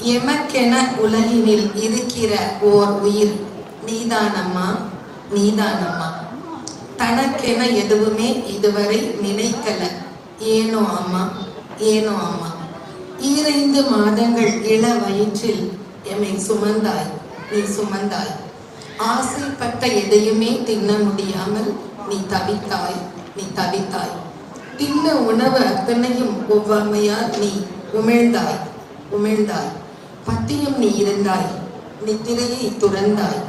எமக்கென உலகினில் இருக்கிற ஓர் உயிர். நீதானம்மா நீதானம்மா. தனக்கென எதுவுமே இதுவரை நினைக்கல. ஏனோ அம்மா ஏனோ அம்மா. ஈரைந்து மாதங்கள் இள வயிற்றில் எம்மை சுமந்தாய் நீ சுமந்தாய். ஆசைப்பட்ட எதையுமே தின்ன முடியாமல் நீ தவித்தாய் நீ தவித்தாய். தின்ன உணவு அத்தனையும் ஒவ்வாமையால் நீ உமிழ்ந்தாய் உமிழ்ந்தாய். பத்திரம் நீ இருந்தாய் நித்திரையை துறந்தாய்.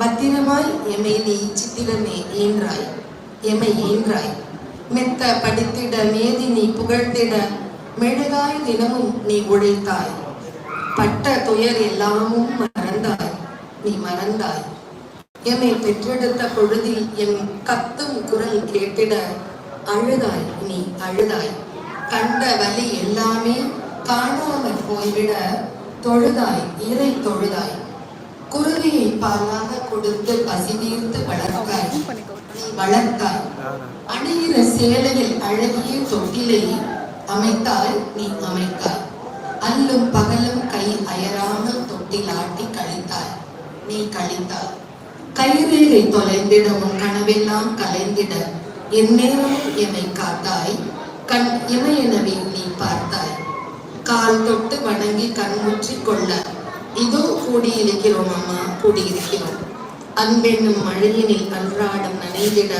பத்திரமாய் எமை நீ சித்திரமே ஈன்றாய் எமை ஈன்றாய். மெத்த படித்திட மேதி நீ புகழ்ந்திட மெழுகாய் தினமும் நீ உழைத்தாய் பட்ட துயர் எல்லாமும் மறந்தாய் நீ மறந்தாய். எமை பெற்றெடுத்த பொழுதில் என் கத்தும் குரல் கேட்டிட அழுதாய் நீ அழுதாய். கண்ட வலி எல்லாமே காணாமல் போய்விட தொழுதாய் இறை தொழுதாய். குருவியை பாலாக கொடுத்து பசி தீர்த்து வளர்த்தாய். நீ வளர்த்தாய். அணிகிற சேலையில் அழகிய தொட்டிலை அமைத்தாய் நீ அமைத்தாய் அல்லும் பகலும் கை அயராமல் தொட்டில் ஆட்டி கழித்தாய். நீ கழித்தாய். கைரேகை தொலைந்திட உன் கனவெல்லாம் கலைந்திட. எந்நேரமும் என்னை காத்தாய். கண் இமையெனவே நீ பார்த்தாய். கால் தொட்டு வணங்கி கண்முற்றி கொள்ள இதோ கூடியிருக்கிறோம் அம்மா கூடியிருக்கிறோம். அன்பென்னும் மழையினில் அன்றாடம் நனைந்திட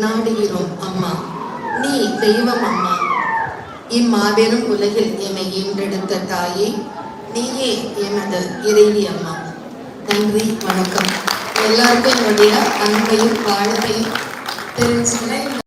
நாடுகிறோம் அம்மா. நீ தெய்வம் அம்மா. இம்மாபெரும் உலகில் எம்மை ஈன்றெடுத்த தாயே நீயே எமது இறைவி அம்மா. நன்றி வணக்கம். எல்லாருக்கும் என்னுடைய அன்பையும் வாழ்க்கையும் தெரிஞ்சுக்கிறேன்